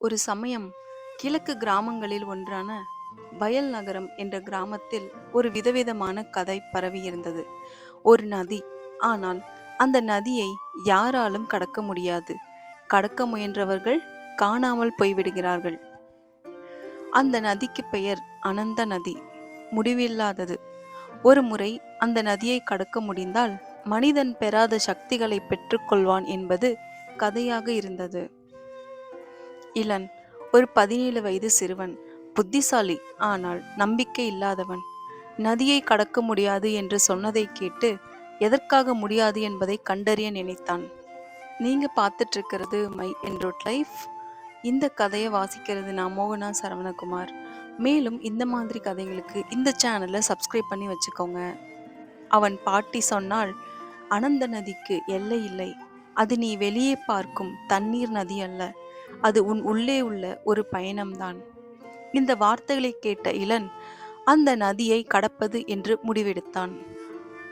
ஒரு சமயம் கிழக்கு கிராமங்களில் ஒன்றான வயல் நகரம் என்ற கிராமத்தில் ஒரு விதவிதமான கதை பரவியிருந்தது ஒரு நதி. ஆனால் அந்த நதியை யாராலும் கடக்க முடியாது. கடக்க முயன்றவர்கள் காணாமல் போய்விடுகிறார்கள். அந்த நதிக்கு பெயர் அனந்த நதி. முடிவில்லாதது. ஒரு முறை அந்த நதியை கடக்க முடிந்தால் மனிதன் பெறாத சக்திகளை பெற்றுக்கொள்வான் என்பது கதையாக இருந்தது. இளன் ஒரு பதினேழு வயது சிறுவன் புத்திசாலி ஆனால் நம்பிக்கை இல்லாதவன். நதியை கடக்க முடியாது என்று சொன்னதை கேட்டு எதற்காக முடியாது என்பதை கண்டறிய நினைத்தான். நீங்க பார்த்துட்டு இருக்கிறது மை என்ரோட் லைஃப். இந்த கதையை வாசிக்கிறது நான் மோகனா சரவணகுமார். மேலும் இந்த மாதிரி கதைகளுக்கு இந்த சேனலை சப்ஸ்கிரைப் பண்ணி வச்சுக்கோங்க. அவன் பாட்டி சொன்னால் அனந்த நதிக்கு எல்லை இல்லை. அது நீ வெளியே பார்க்கும் தண்ணீர் நதி அல்ல. அது உன் உள்ளே உள்ள ஒரு பயணம்தான். இந்த வார்த்தைகளை கேட்ட இளன் அந்த நதியை கடப்பது என்று முடிவெடுத்தான்.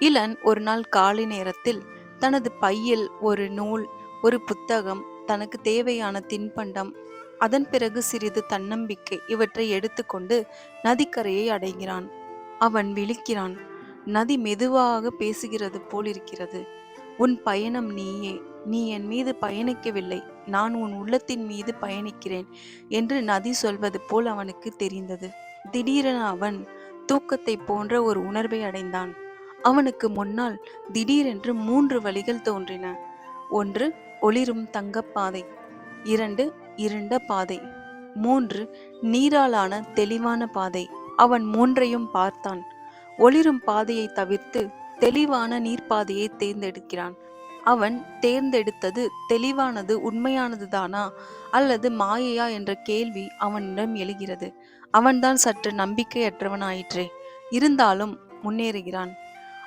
இளன் ஒரு நாள் காலை நேரத்தில் தனது பையில் ஒரு நூல் ஒரு புத்தகம் தனக்கு தேவையான தின்பண்டம் அதன் பிறகு சிறிது தன்னம்பிக்கை இவற்றை எடுத்துக்கொண்டு நதிக்கரையை அடைகிறான். அவன் விழிக்கிறான். நதி மெதுவாக பேசுகிறது போல் இருக்கிறது உன் பயணம் நீயே. நீ என் மீது பயணிக்கவில்லை. நான் உன் உள்ளத்தின் மீது பயணிக்கிறேன் என்று நதி சொல்வது போல் அவனுக்கு தெரிந்தது. திடீரென அவன் தூக்கத்தை போன்ற ஒரு உணர்வை அடைந்தான். அவனுக்கு முன்னால் திடீரென்று மூன்று வழிகள் தோன்றின. ஒன்று ஒளிரும் தங்கப்பாதை. இரண்டு இருண்ட பாதை. மூன்று நீராலான தெளிவான பாதை. அவன் மூன்றையும் பார்த்தான். ஒளிரும் பாதையை தவிர்த்து தெளிவான நீர்ப்பாதையை தேர்ந்தெடுக்கிறான். அவன் தேர்ந்தெடுத்தது தெளிவானது உண்மையானதுதானா? அல்லது மாயையா என்ற கேள்வி அவனிடம் எழுகிறது. அவன்தான் சற்று நம்பிக்கையற்றவனாயிற்றே. இருந்தாலும் முன்னேறுகிறான்.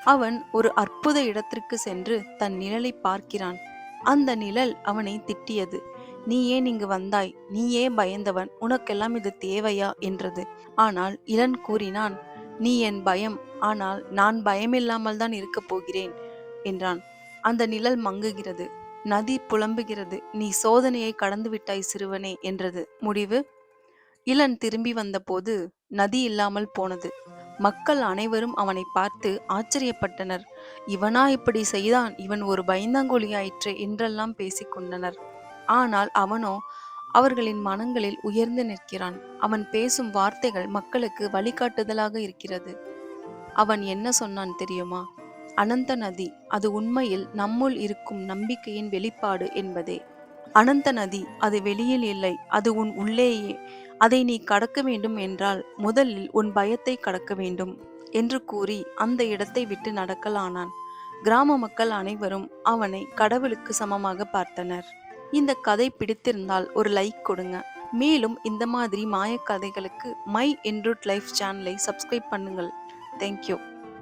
அவன் ஒரு அற்புத இடத்திற்கு சென்று தன் நிழலை பார்க்கிறான். அந்த நிழல் அவனை திட்டியது. நீ ஏன் இங்கு வந்தாய்? நீ ஏன் பயந்தவன்? உனக்கெல்லாம் இது தேவையா? என்றது. ஆனால் இளன் கூறினான் நீ என் பயம். ஆனால் நான் பயமில்லாமல் தான் இருக்கப் போகிறேன் என்றான். அந்த நிழல் மங்குகிறது. நதி புலம்புகிறது. நீ சோதனையை கடந்து விட்டாய் சிறுவனே என்றது. முடிவு? இளன் திரும்பி வந்தபோது நதி இல்லாமல் போனது. மக்கள் அனைவரும் அவனை பார்த்து ஆச்சரியப்பட்டனர். இவனா இப்படி செய்தான்? இவன் ஒரு பயந்தாங்கோலியாயிற்றே என்றெல்லாம் பேசிக்கொண்டனர் ஆனால் அவனோ அவர்களின் மனங்களில் உயர்ந்து நிற்கிறான். அவன் பேசும் வார்த்தைகள் மக்களுக்கு வழிகாட்டுதலாக இருக்கிறது. அவன் என்ன சொன்னான் தெரியுமா? அனந்த நதி அது உண்மையில் நம்முள் இருக்கும் நம்பிக்கையின் வெளிப்பாடு என்பதே. அனந்த நதி அது வெளியில் இல்லை அது உன் உள்ளேயே. அதை நீ கடக்க வேண்டும் என்றால் முதலில் உன் பயத்தை கடக்க வேண்டும் என்று கூறி அந்த இடத்தை விட்டு நடக்கலானான். கிராம மக்கள் அனைவரும் அவனை கடவுளுக்கு சமமாக பார்த்தனர். இந்த கதை பிடித்திருந்தால் ஒரு லைக் கொடுங்க. மேலும் இந்த மாதிரி மாயக்கதைகளுக்கு மை என்ரூட் லைஃப் சேனலை சப்ஸ்கிரைப் பண்ணுங்கள். Thank you